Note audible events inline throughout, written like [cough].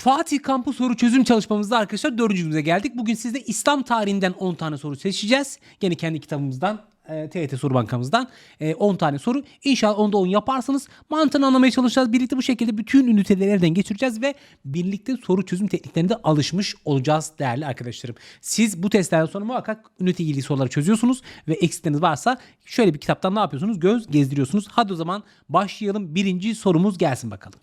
Fatih Kampı soru çözüm çalışmamızda arkadaşlar dördüncü günümüze geldik. Bugün sizde İslam tarihinden 10 tane soru seçeceğiz. Yine kendi kitabımızdan e, TYT Soru Bankamızdan e, 10 tane soru. İnşallah onda 10 yaparsınız. Mantığını anlamaya çalışacağız. Birlikte bu şekilde bütün üniteleri elden geçireceğiz ve birlikte soru çözüm tekniklerine de alışmış olacağız değerli arkadaşlarım. Siz bu testlerden sonra muhakkak ünite ilgili soruları çözüyorsunuz ve eksikleriniz varsa şöyle bir kitaptan ne yapıyorsunuz? Göz gezdiriyorsunuz. Hadi o zaman başlayalım. Birinci sorumuz gelsin bakalım.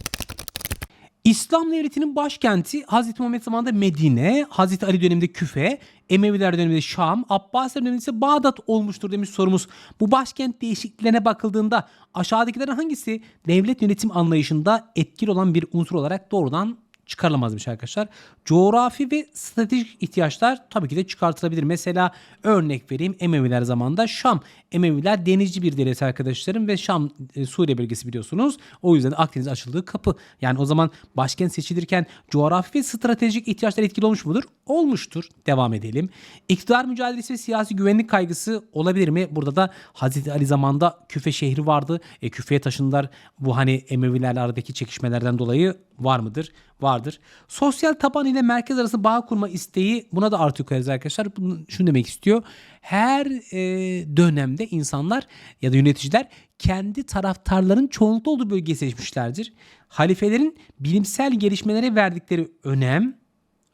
İslam devletinin başkenti Hazreti Muhammed zamanında Medine, Hazreti Ali döneminde Küfe, Emeviler döneminde Şam, Abbasiler döneminde ise Bağdat olmuştur demiş sorumuz. Bu başkent değişikliklerine bakıldığında aşağıdakilerin hangisi devlet yönetim anlayışında etkili olan bir unsur olarak doğrudan çıkarılamazmış arkadaşlar. Coğrafi ve stratejik ihtiyaçlar tabii ki de çıkartılabilir. Mesela örnek vereyim Emeviler zamanında Şam. Emeviler denizci bir devlet arkadaşlarım ve Şam e, Suriye bölgesi biliyorsunuz. O yüzden de Akdeniz açıldığı kapı. Yani o zaman başkent seçilirken coğrafi ve stratejik ihtiyaçlar etkili olmuş mudur? Olmuştur. Devam edelim. İktidar mücadelesi ve siyasi güvenlik kaygısı olabilir mi? Burada da Hazreti Ali zamanında Küfe şehri vardı. E, Küfe'ye taşındılar. Bu hani Emevilerle aradaki çekişmelerden dolayı var mıdır? Vardır. Sosyal taban ile merkez arası bağ kurma isteği buna da artı koyarız arkadaşlar. Bunu, şunu demek istiyor. Her e, dönemde insanlar ya da yöneticiler kendi taraftarların çoğunlukta olduğu bölgeyi seçmişlerdir. Halifelerin bilimsel gelişmelere verdikleri önem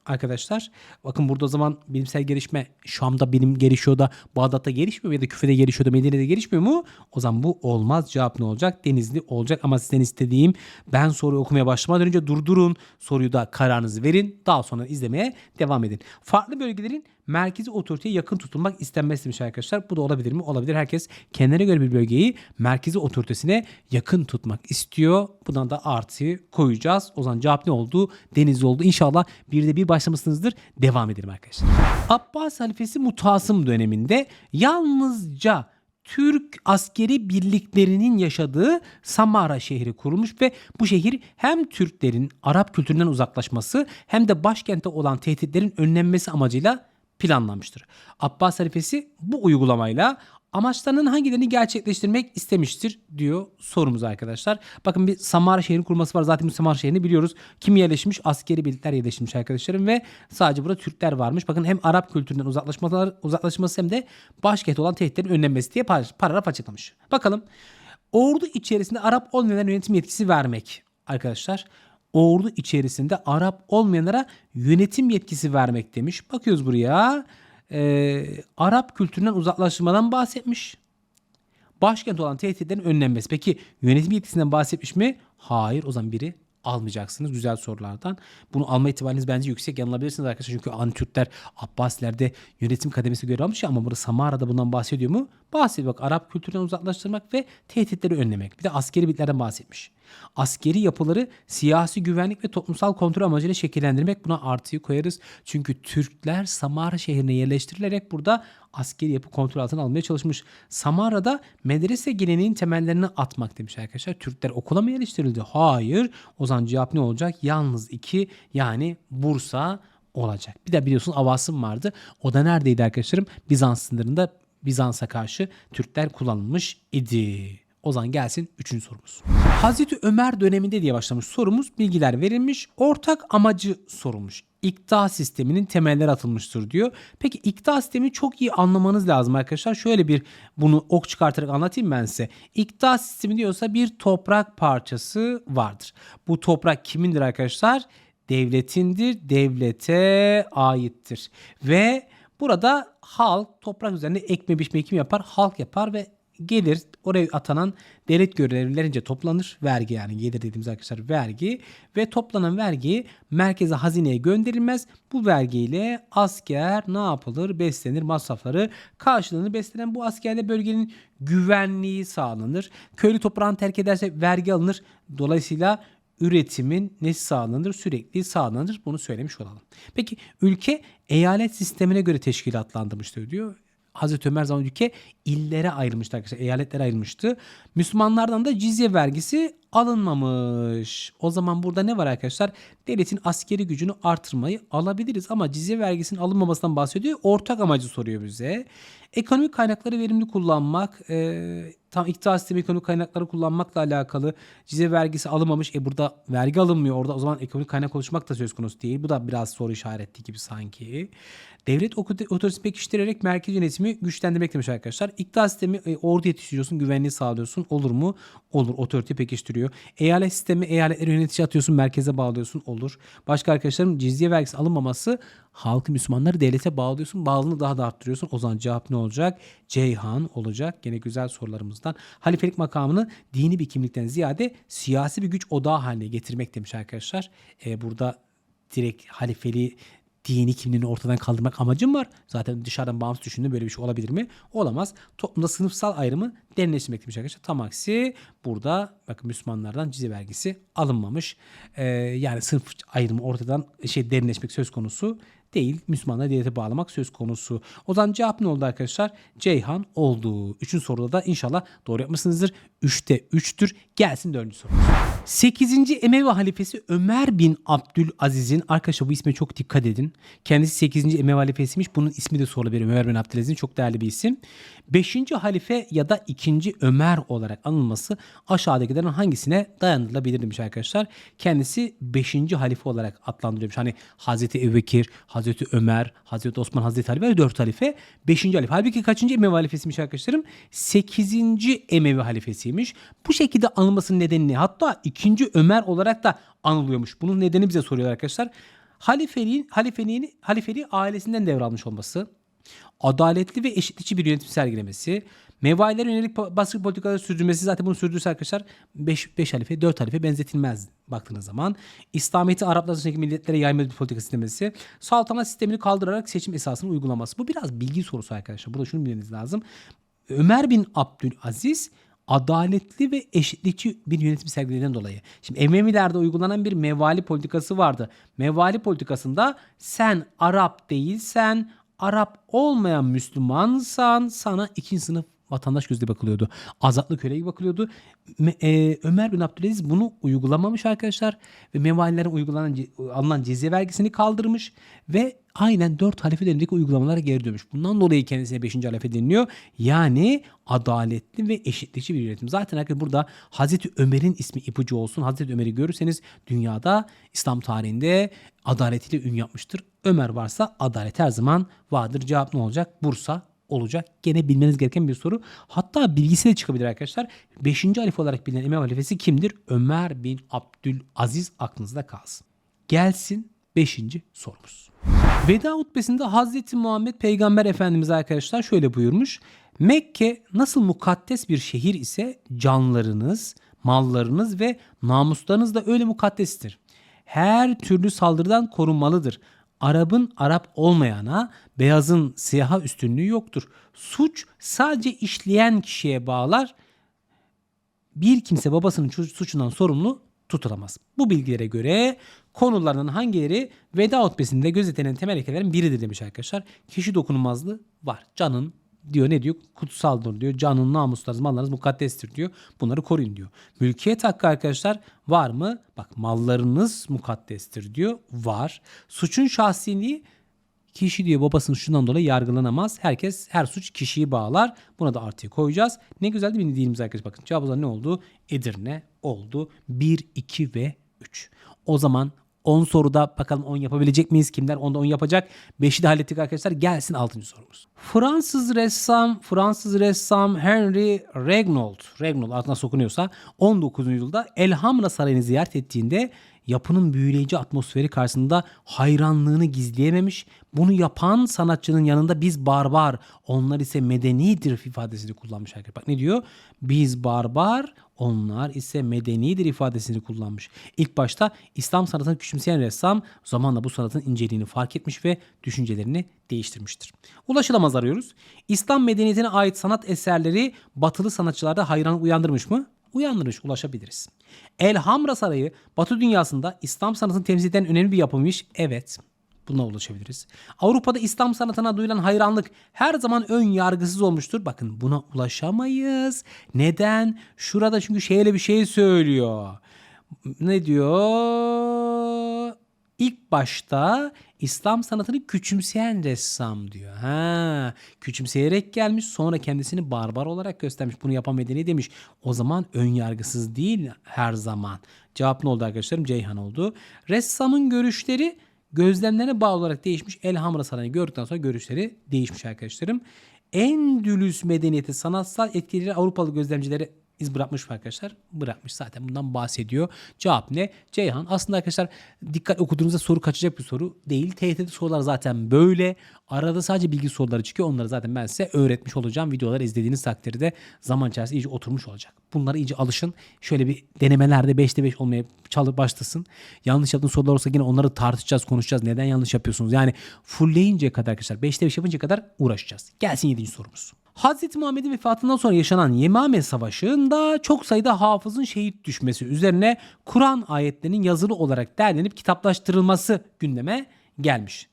arkadaşlar. Bakın burada o zaman bilimsel gelişme Şam'da bilim gelişiyor da Bağdat'ta gelişmiyor ya da Küfe'de gelişiyor da Medine'de gelişmiyor mu? O zaman bu olmaz. Cevap ne olacak? Denizli olacak ama sizden istediğim ben soruyu okumaya başlamadan önce durdurun. Soruyu da kararınızı verin. Daha sonra izlemeye devam edin. Farklı bölgelerin merkezi otoriteye yakın tutulmak istenmez demiş arkadaşlar. Bu da olabilir mi? Olabilir. Herkes kendine göre bir bölgeyi merkezi otoritesine yakın tutmak istiyor. Buna da artı koyacağız. O zaman cevap ne oldu? Denizli oldu. İnşallah bir de bir başlamışsınızdır. Devam edelim arkadaşlar. Abbas halifesi Mutasım döneminde yalnızca Türk askeri birliklerinin yaşadığı Samara şehri kurulmuş ve bu şehir hem Türklerin Arap kültüründen uzaklaşması hem de başkente olan tehditlerin önlenmesi amacıyla planlanmıştır. Abbas halifesi bu uygulamayla amaçlarının hangilerini gerçekleştirmek istemiştir diyor sorumuz arkadaşlar. Bakın bir Samara şehri kurması var. Zaten bu Samara şehrini biliyoruz. Kim yerleşmiş? Askeri birlikler yerleşmiş arkadaşlarım ve sadece burada Türkler varmış. Bakın hem Arap kültüründen uzaklaşmalar, uzaklaşması hem de başkent olan tehditlerin önlenmesi diye par- paragraf açıklamış. Bakalım. Ordu içerisinde Arap olmayanlara yönetim yetkisi vermek arkadaşlar. Ordu içerisinde Arap olmayanlara yönetim yetkisi vermek demiş. Bakıyoruz buraya. Ee, Arap kültüründen uzaklaşmadan bahsetmiş. Başkent olan tehditlerin önlenmesi. Peki yönetim yetkisinden bahsetmiş mi? Hayır. O zaman biri almayacaksınız. Güzel sorulardan. Bunu alma ihtimaliniz bence yüksek. Yanılabilirsiniz arkadaşlar. Çünkü Antürkler Abbasilerde yönetim kademesi görev almış ya ama burada Samara'da bundan bahsediyor mu? Bahsediyor. Bak Arap kültüründen uzaklaştırmak ve tehditleri önlemek. Bir de askeri birliklerden bahsetmiş. Askeri yapıları siyasi güvenlik ve toplumsal kontrol amacıyla şekillendirmek buna artıyı koyarız. Çünkü Türkler Samara şehrine yerleştirilerek burada askeri yapı kontrol altına almaya çalışmış. Samara'da medrese geleneğin temellerini atmak demiş arkadaşlar. Türkler okula mı yerleştirildi? Hayır. O zaman cevap ne olacak? Yalnız iki yani Bursa olacak. Bir de biliyorsun Avasım vardı. O da neredeydi arkadaşlarım? Bizans sınırında Bizans'a karşı Türkler kullanılmış idi. O zaman gelsin üçüncü sorumuz. Hazreti Ömer döneminde diye başlamış sorumuz bilgiler verilmiş. Ortak amacı sorulmuş. İkta sisteminin temelleri atılmıştır diyor. Peki ikta sistemi çok iyi anlamanız lazım arkadaşlar. Şöyle bir bunu ok çıkartarak anlatayım ben size. İkta sistemi diyorsa bir toprak parçası vardır. Bu toprak kimindir arkadaşlar? Devletindir. Devlete aittir. Ve burada halk toprak üzerinde ekme biçme kim yapar? Halk yapar ve gelir oraya atanan devlet görevlilerince toplanır. Vergi yani gelir dediğimiz arkadaşlar vergi ve toplanan vergi merkeze hazineye gönderilmez. Bu vergiyle asker ne yapılır? Beslenir masrafları karşılığını beslenen bu askerle bölgenin güvenliği sağlanır. Köylü toprağını terk ederse vergi alınır. Dolayısıyla üretimin nesi sağlanır? Sürekli sağlanır. Bunu söylemiş olalım. Peki ülke eyalet sistemine göre teşkilatlandırmıştır diyor. Hazreti Ömer zamanı ülke illere ayrılmıştı arkadaşlar. Eyaletlere ayrılmıştı. Müslümanlardan da cizye vergisi alınmamış. O zaman burada ne var arkadaşlar? Devletin askeri gücünü artırmayı alabiliriz ama cizye vergisinin alınmamasından bahsediyor. Ortak amacı soruyor bize. Ekonomik kaynakları verimli kullanmak, e, tam iktidar sistemi ekonomik kaynakları kullanmakla alakalı cizye vergisi alınmamış. E burada vergi alınmıyor. Orada o zaman ekonomik kaynak oluşmak da söz konusu değil. Bu da biraz soru işareti gibi sanki. Devlet otoritesini pekiştirerek merkez yönetimi güçlendirmek demiş arkadaşlar. İktidar sistemi e, ordu yetiştiriyorsun, güvenliği sağlıyorsun. Olur mu? Olur. Otorite pekiştiriyor. Eyalet sistemi eyaletleri yönetici atıyorsun, merkeze bağlıyorsun. Olur. Başka arkadaşlarım cizye vergisi alınmaması halkı Müslümanları devlete bağlıyorsun. Bağlılığını daha da arttırıyorsun. O zaman cevap ne olacak? Ceyhan olacak. Gene güzel sorularımızdan. Halifelik makamını dini bir kimlikten ziyade siyasi bir güç odağı haline getirmek demiş arkadaşlar. E, burada direkt halifeliği dini kimliğini ortadan kaldırmak amacım var. Zaten dışarıdan bağımsız düşündüğüm böyle bir şey olabilir mi? Olamaz. Toplumda sınıfsal ayrımı derinleştirmek demiş arkadaşlar. Tam aksi burada bakın Müslümanlardan cizye vergisi alınmamış. Ee, yani sınıf ayrımı ortadan şey derinleşmek söz konusu değil. Müslümanları devlete bağlamak söz konusu. O zaman cevap ne oldu arkadaşlar? Ceyhan oldu. Üçüncü soruda da inşallah doğru yapmışsınızdır. Üçte üçtür. Gelsin dördüncü soru. 8. Emevi halifesi Ömer bin Abdülaziz'in arkadaşlar bu isme çok dikkat edin. Kendisi 8. Emevi halifesiymiş. Bunun ismi de sorulabilir. Ömer bin Abdülaziz'in çok değerli bir isim. 5. halife ya da 2. Ömer olarak anılması aşağıdakilerin hangisine dayandırılabilir demiş arkadaşlar. Kendisi 5. halife olarak adlandırılmış. Hani Hazreti Ebubekir, Hazreti Ömer, Hazreti Osman, Hazreti Ali ve 4 halife 5. halife. Halbuki kaçıncı Emevi halifesiymiş arkadaşlarım? 8. Emevi halifesiymiş. Bu şekilde anılmasının nedeni ne? Hatta 2. Ömer olarak da anılıyormuş. Bunun nedeni bize soruyorlar arkadaşlar. Halifeliğin, halifeliğini, halifeliği ailesinden devralmış olması, adaletli ve eşitlikçi bir yönetim sergilemesi, mevalilere yönelik baskı politikaları sürdürmesi zaten bunu sürdürürse arkadaşlar 5 5 halife 4 halife benzetilmez baktığınız zaman. İslamiyet'i Araplar dışındaki milletlere yayma bir politika istemesi, saltanat sistemini kaldırarak seçim esasını uygulaması. Bu biraz bilgi sorusu arkadaşlar. Burada şunu bilmeniz lazım. Ömer bin Abdülaziz adaletli ve eşitlikçi bir yönetim sergilediğinden dolayı. Şimdi Emevilerde uygulanan bir mevali politikası vardı. Mevali politikasında sen Arap değilsen, Arap olmayan Müslümansan sana ikinci sınıf vatandaş gözüyle bakılıyordu. Azatlı köle gibi bakılıyordu. E, Ömer bin Abdülaziz bunu uygulamamış arkadaşlar ve mevalilere uygulanan alınan cizye vergisini kaldırmış ve aynen 4 halife dönemindeki uygulamalara geri dönmüş. Bundan dolayı kendisine 5. halife deniliyor. Yani adaletli ve eşitlikçi bir yönetim. Zaten arkadaşlar burada Hazreti Ömer'in ismi ipucu olsun. Hazreti Ömer'i görürseniz dünyada İslam tarihinde adaletiyle ün yapmıştır. Ömer varsa adalet her zaman vardır. Cevap ne olacak? Bursa olacak. Gene bilmeniz gereken bir soru. Hatta bilgisi de çıkabilir arkadaşlar. 5. halife olarak bilinen İmam halifesi kimdir? Ömer bin Abdülaziz aklınızda kalsın. Gelsin 5. sorumuz. Veda hutbesinde Hazreti Muhammed Peygamber Efendimiz arkadaşlar şöyle buyurmuş. Mekke nasıl mukaddes bir şehir ise canlarınız, mallarınız ve namuslarınız da öyle mukaddestir. Her türlü saldırıdan korunmalıdır. Arap'ın Arap olmayana, beyazın siyaha üstünlüğü yoktur. Suç sadece işleyen kişiye bağlar. Bir kimse babasının çu- suçundan sorumlu tutulamaz. Bu bilgilere göre konulardan hangileri veda hutbesinde gözetilen temel ilkelerin biridir demiş arkadaşlar. Kişi dokunulmazlığı var. Canın diyor ne diyor? Kutsaldır diyor. Canın namuslarınız, mallarınız mukaddestir diyor. Bunları koruyun diyor. Mülkiyet hakkı arkadaşlar var mı? Bak mallarınız mukaddestir diyor. Var. Suçun şahsiliği Kişi diyor babasının şundan dolayı yargılanamaz. Herkes her suç kişiyi bağlar. Buna da artıya koyacağız. Ne güzel değil mi dilimiz arkadaşlar? Bakın cevabımız ne oldu? Edirne oldu. 1, 2 ve 3. O zaman 10 soruda bakalım 10 yapabilecek miyiz? Kimler 10'da 10 yapacak? 5'i de hallettik arkadaşlar. Gelsin 6. sorumuz. Fransız ressam, Fransız ressam Henry Regnault, Regnault adına sokunuyorsa 19. yüzyılda Elhamra Sarayı'nı ziyaret ettiğinde yapının büyüleyici atmosferi karşısında hayranlığını gizleyememiş. Bunu yapan sanatçının yanında biz barbar, onlar ise medenidir ifadesini kullanmış arkadaşlar. Bak ne diyor? Biz barbar, onlar ise medenidir ifadesini kullanmış. İlk başta İslam sanatını küçümseyen ressam zamanla bu sanatın inceliğini fark etmiş ve düşüncelerini değiştirmiştir. Ulaşılamaz arıyoruz. İslam medeniyetine ait sanat eserleri batılı sanatçılarda hayran uyandırmış mı? Uyandırmış, ulaşabiliriz. Elhamra Sarayı Batı dünyasında İslam sanatını temsil eden önemli bir yapıymış. Evet. Buna ulaşabiliriz. Avrupa'da İslam sanatına duyulan hayranlık her zaman ön yargısız olmuştur. Bakın buna ulaşamayız. Neden? Şurada çünkü şeyle bir şey söylüyor. Ne diyor? İlk başta İslam sanatını küçümseyen ressam diyor. Ha, küçümseyerek gelmiş sonra kendisini barbar olarak göstermiş. Bunu yapan medeni demiş. O zaman ön yargısız değil her zaman. Cevap ne oldu arkadaşlarım? Ceyhan oldu. Ressamın görüşleri gözlemlerine bağlı olarak değişmiş. Elhamra Sarayı'nı gördükten sonra görüşleri değişmiş arkadaşlarım. Endülüs medeniyeti sanatsal etkileri Avrupalı gözlemcilere iz bırakmış mı arkadaşlar? Bırakmış zaten bundan bahsediyor. Cevap ne? Ceyhan. Aslında arkadaşlar dikkat okuduğunuzda soru kaçacak bir soru değil. TYT'de sorular zaten böyle. Arada sadece bilgi soruları çıkıyor. Onları zaten ben size öğretmiş olacağım. Videoları izlediğiniz takdirde zaman içerisinde iyice oturmuş olacak. Bunlara iyice alışın. Şöyle bir denemelerde 5'te 5 olmaya çalıp başlasın. Yanlış yaptığınız sorular olsa yine onları tartışacağız, konuşacağız. Neden yanlış yapıyorsunuz? Yani fullleyinceye kadar arkadaşlar 5'te 5 yapıncaya kadar uğraşacağız. Gelsin 7. sorumuz. Hazreti Muhammed'in vefatından sonra yaşanan Yemame Savaşı'nda çok sayıda hafızın şehit düşmesi üzerine Kur'an ayetlerinin yazılı olarak derlenip kitaplaştırılması gündeme gelmiş.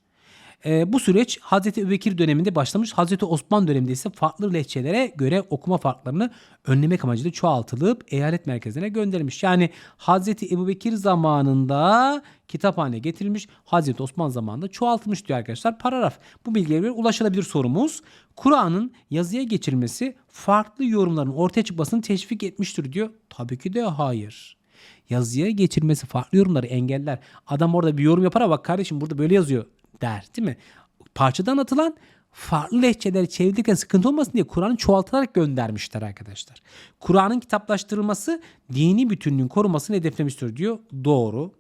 Ee, bu süreç Hazreti Ebubekir döneminde başlamış. Hazreti Osman döneminde ise farklı lehçelere göre okuma farklarını önlemek amacıyla çoğaltılıp eyalet merkezine gönderilmiş. Yani Hazreti Ebubekir zamanında kitaphane getirilmiş. Hazreti Osman zamanında çoğaltılmış diyor arkadaşlar. Paragraf. Bu bilgiye göre ulaşılabilir sorumuz. Kur'an'ın yazıya geçirilmesi farklı yorumların ortaya çıkmasını teşvik etmiştir diyor. Tabii ki de hayır yazıya geçirmesi farklı yorumları engeller. Adam orada bir yorum yapar ama bak kardeşim burada böyle yazıyor der değil mi? Parçadan atılan farklı lehçeleri çevirirken sıkıntı olmasın diye Kur'an'ı çoğaltarak göndermişler arkadaşlar. Kur'an'ın kitaplaştırılması dini bütünlüğün korunmasını hedeflemiştir diyor. Doğru.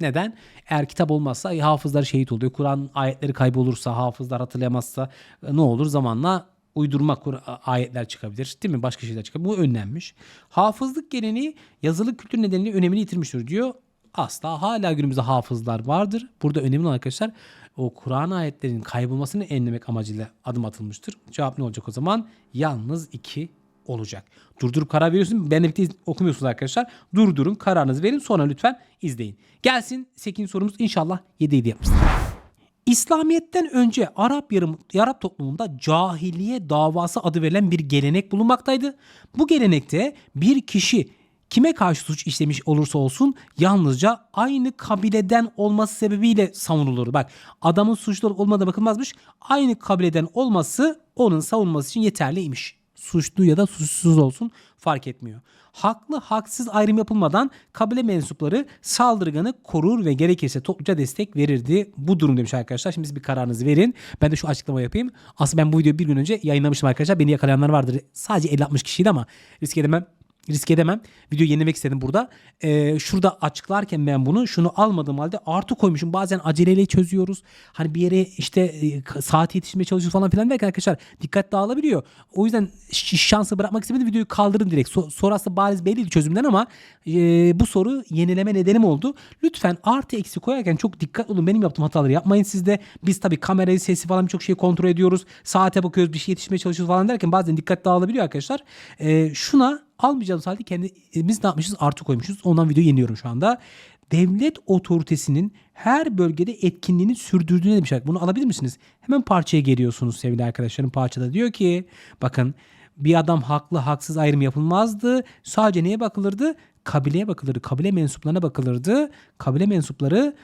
Neden? Eğer kitap olmazsa hafızlar şehit oluyor. Kur'an ayetleri kaybolursa, hafızlar hatırlayamazsa e, ne olur? Zamanla uydurma ayetler çıkabilir. Değil mi? Başka şeyler çıkabilir. Bu önlenmiş. Hafızlık geleneği yazılı kültür nedeniyle önemini yitirmiştir diyor. Asla hala günümüzde hafızlar vardır. Burada önemli olan arkadaşlar o Kur'an ayetlerinin kaybolmasını enlemek amacıyla adım atılmıştır. Cevap ne olacak o zaman? Yalnız iki olacak. Durdurup karar veriyorsun. Benimle birlikte okumuyorsunuz arkadaşlar. Durdurun kararınızı verin sonra lütfen izleyin. Gelsin 8. sorumuz inşallah 7 7 yapmıştır. İslamiyet'ten önce Arap yarım Arap toplumunda cahiliye davası adı verilen bir gelenek bulunmaktaydı. Bu gelenekte bir kişi kime karşı suç işlemiş olursa olsun yalnızca aynı kabileden olması sebebiyle savunulur. Bak adamın suçlu olup bakılmazmış. Aynı kabileden olması onun savunması için yeterliymiş. Suçlu ya da suçsuz olsun fark etmiyor. Haklı haksız ayrım yapılmadan kabile mensupları saldırganı korur ve gerekirse topluca destek verirdi. Bu durum demiş arkadaşlar. Şimdi siz bir kararınızı verin. Ben de şu açıklama yapayım. Aslında ben bu videoyu bir gün önce yayınlamıştım arkadaşlar. Beni yakalayanlar vardır. Sadece 50-60 kişiydi ama risk edemem risk edemem. Videoyu yenilemek istedim burada. Ee, şurada açıklarken ben bunu şunu almadığım halde artı koymuşum. Bazen aceleyle çözüyoruz. Hani bir yere işte e, saat yetişmeye çalışıyoruz falan filan derken arkadaşlar dikkat dağılabiliyor. O yüzden şansı bırakmak istemedim. Videoyu kaldırın direkt. So- aslında bariz belliydi çözümden ama e, bu soru yenileme nedenim oldu. Lütfen artı eksi koyarken çok dikkat olun. Benim yaptığım hataları yapmayın siz de. Biz tabii kamerayı, sesi falan birçok şeyi kontrol ediyoruz. Saate bakıyoruz, bir şey yetişmeye çalışıyoruz falan derken bazen dikkat dağılabiliyor arkadaşlar. E, şuna almayacağımız halde kendimiz ne yapmışız? Artı koymuşuz. Ondan videoyu yeniyorum şu anda. Devlet otoritesinin her bölgede etkinliğini sürdürdüğüne demiş. Bunu alabilir misiniz? Hemen parçaya geliyorsunuz sevgili arkadaşlarım. Parçada diyor ki bakın bir adam haklı haksız ayrım yapılmazdı. Sadece neye bakılırdı? Kabileye bakılırdı. Kabile mensuplarına bakılırdı. Kabile mensupları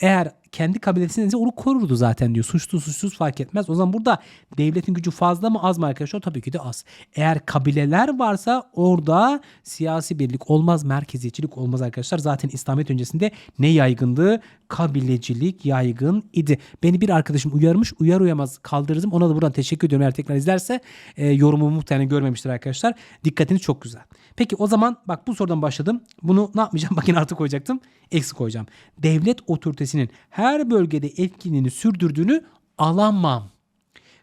eğer kendi kabilesindeyse onu korurdu zaten diyor. Suçlu suçsuz fark etmez. O zaman burada devletin gücü fazla mı az mı arkadaşlar? Tabii ki de az. Eğer kabileler varsa orada siyasi birlik olmaz, merkeziyetçilik olmaz arkadaşlar. Zaten İslamiyet öncesinde ne yaygındı? Kabilecilik yaygın idi. Beni bir arkadaşım uyarmış. Uyar uyamaz kaldırırdım. Ona da buradan teşekkür ediyorum. Eğer tekrar izlerse e, yorumumu muhtemelen görmemiştir arkadaşlar. Dikkatiniz çok güzel. Peki o zaman bak bu sorudan başladım. Bunu ne yapmayacağım? [laughs] Bakın artı koyacaktım. Eksi koyacağım. Devlet otoritesinin her bölgede etkinliğini sürdürdüğünü alamam.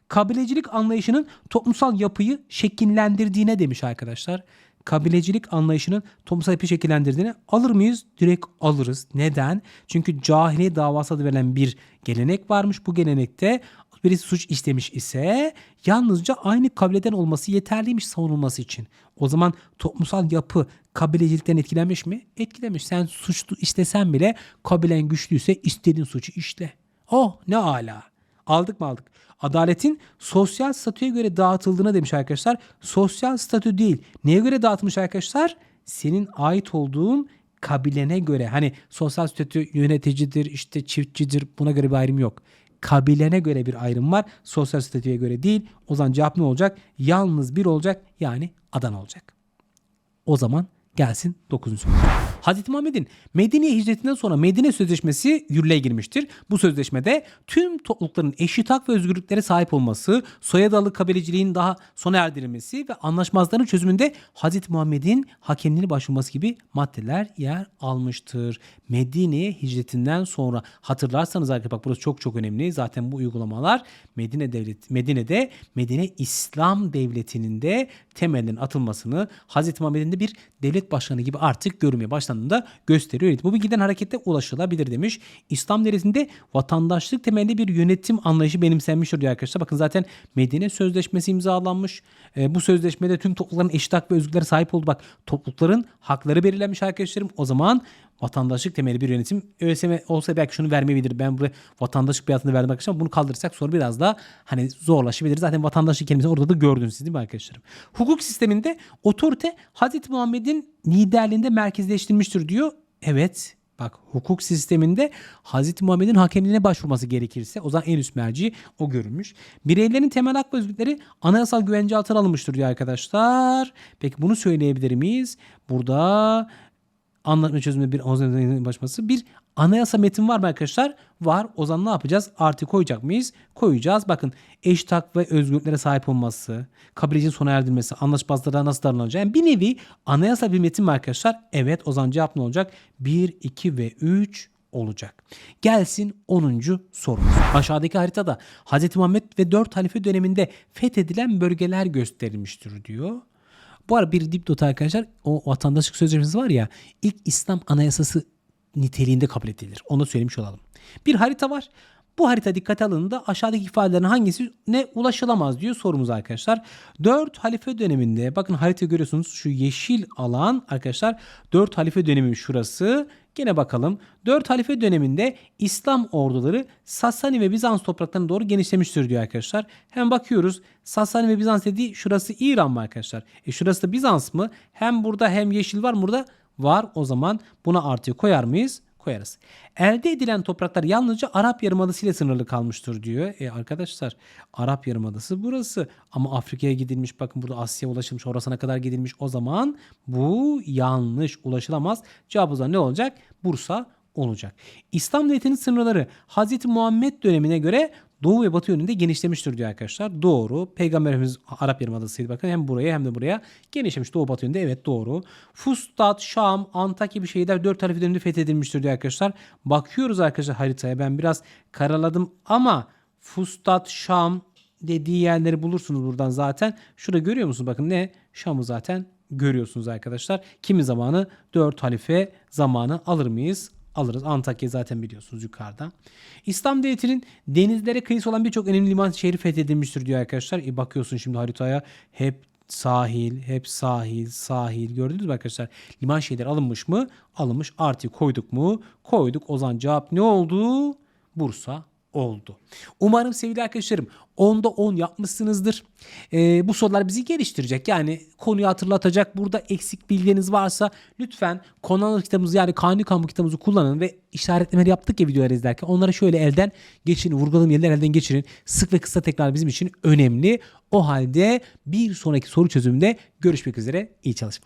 Kabilecilik anlayışının toplumsal yapıyı şekillendirdiğine demiş arkadaşlar. Kabilecilik anlayışının toplumsal yapıyı şekillendirdiğine alır mıyız? Direkt alırız. Neden? Çünkü cahiliye davası adı verilen bir gelenek varmış. Bu gelenekte birisi suç işlemiş ise yalnızca aynı kabileden olması yeterliymiş savunulması için. O zaman toplumsal yapı kabilecilikten etkilenmiş mi? Etkilenmiş. Sen suçlu istesen bile kabilen güçlüyse istediğin suçu işle. Oh ne ala. Aldık mı aldık. Adaletin sosyal statüye göre dağıtıldığına demiş arkadaşlar. Sosyal statü değil. Neye göre dağıtılmış arkadaşlar? Senin ait olduğun kabilene göre. Hani sosyal statü yöneticidir, işte çiftçidir. Buna göre bir ayrım yok. Kabilene göre bir ayrım var. Sosyal statüye göre değil. O zaman cevap ne olacak? Yalnız bir olacak. Yani Adana olacak. O zaman gelsin 9. soru. Hazreti Muhammed'in Medine'ye hicretinden sonra Medine Sözleşmesi yürürlüğe girmiştir. Bu sözleşmede tüm toplulukların eşit hak ve özgürlüklere sahip olması, soyadalı kabileciliğin daha sona erdirilmesi ve anlaşmazların çözümünde Hazreti Muhammed'in hakemliğine başvurması gibi maddeler yer almıştır. Medine'ye hicretinden sonra hatırlarsanız arkadaşlar bak burası çok çok önemli. Zaten bu uygulamalar Medine devlet Medine'de Medine İslam devletinin de temelinin atılmasını Hazreti Muhammed'in de bir devlet başkanı gibi artık görmeye başlandığında gösteriyor. Bu bilgiden hareketle ulaşılabilir demiş. İslam devletinde vatandaşlık temelli bir yönetim anlayışı benimsenmiştir diyor arkadaşlar. Bakın zaten Medine Sözleşmesi imzalanmış. E, bu sözleşmede tüm toplulukların eşit hak ve özgürlüklere sahip oldu. Bak toplulukların hakları belirlenmiş arkadaşlarım. O zaman vatandaşlık temelli bir yönetim ÖSYM olsa belki şunu vermeyebilir. Ben buraya vatandaşlık bir altında verdim arkadaşlar. Bunu kaldırırsak sonra biraz daha hani zorlaşabilir. Zaten vatandaşlık kelimesini orada da gördünüz değil mi arkadaşlarım? Hukuk sisteminde otorite Hazreti Muhammed'in liderliğinde merkezleştirilmiştir diyor. Evet Bak hukuk sisteminde Hazreti Muhammed'in hakemliğine başvurması gerekirse o zaman en üst merci o görülmüş. Bireylerin temel hak ve özgürlükleri anayasal güvence altına alınmıştır diyor arkadaşlar. Peki bunu söyleyebilir miyiz? Burada anlatma çözümü bir başması bir anayasa metin var mı arkadaşlar? Var. O zaman ne yapacağız? Artı koyacak mıyız? Koyacağız. Bakın eşit hak ve özgürlüklere sahip olması, kabilecin sona erdirilmesi, anlaşmazlığa nasıl davranılacağı. Yani bir nevi anayasa bir metin mi arkadaşlar? Evet. O zaman cevap ne olacak? 1, 2 ve 3 olacak. Gelsin 10. sorumuz. Aşağıdaki haritada Hz. Muhammed ve 4 halife döneminde fethedilen bölgeler gösterilmiştir diyor. Bu arada bir dipnot arkadaşlar o vatandaşlık sözleşmesi var ya ilk İslam anayasası niteliğinde kabul edilir. Onu söylemiş olalım. Bir harita var. Bu harita dikkate alındığında aşağıdaki ifadelerin hangisine ulaşılamaz diyor sorumuz arkadaşlar. 4 halife döneminde bakın harita görüyorsunuz şu yeşil alan arkadaşlar 4 halife dönemi şurası. Gene bakalım 4 halife döneminde İslam orduları Sasani ve Bizans topraklarına doğru genişlemiştir diyor arkadaşlar. Hem bakıyoruz Sasani ve Bizans dediği şurası İran mı arkadaşlar? E şurası da Bizans mı? Hem burada hem yeşil var burada var. O zaman buna artı koyar mıyız? Koyarız. Elde edilen topraklar yalnızca Arap Yarımadası ile sınırlı kalmıştır diyor. E arkadaşlar Arap Yarımadası burası ama Afrika'ya gidilmiş bakın burada Asya'ya ulaşılmış orasına kadar gidilmiş o zaman bu yanlış ulaşılamaz. Cevabımız ne olacak? Bursa olacak. İslam devletinin sınırları Hz. Muhammed dönemine göre Doğu ve Batı yönünde genişlemiştir diyor arkadaşlar. Doğru. Peygamberimiz Arap Yarımadası'ydı bakın. Hem buraya hem de buraya genişlemiş Doğu Batı yönünde. Evet doğru. Fustat, Şam, Antakya gibi şehirler dört tarifi döneminde fethedilmiştir diyor arkadaşlar. Bakıyoruz arkadaşlar haritaya. Ben biraz karaladım ama Fustat, Şam dediği yerleri bulursunuz buradan zaten. Şurada görüyor musunuz? Bakın ne? Şam'ı zaten görüyorsunuz arkadaşlar. Kimi zamanı 4 halife zamanı alır mıyız? Alırız. Antakya zaten biliyorsunuz yukarıda. İslam devletinin denizlere kıyısı olan birçok önemli liman şehri fethedilmiştir diyor arkadaşlar. E bakıyorsun şimdi haritaya hep sahil, hep sahil, sahil gördünüz mü arkadaşlar? Liman şehirleri alınmış mı? Alınmış. Artı koyduk mu? Koyduk. O zaman cevap ne oldu? Bursa oldu. Umarım sevgili arkadaşlarım 10'da 10 yapmışsınızdır. Ee, bu sorular bizi geliştirecek. Yani konuyu hatırlatacak. Burada eksik bilginiz varsa lütfen konu kitabımızı yani kanuni kamu kitabımızı kullanın ve işaretlemeleri yaptık ya videoları izlerken onları şöyle elden geçirin. Vurguladığım yerler elden geçirin. Sık ve kısa tekrar bizim için önemli. O halde bir sonraki soru çözümünde görüşmek üzere. İyi çalışmalar.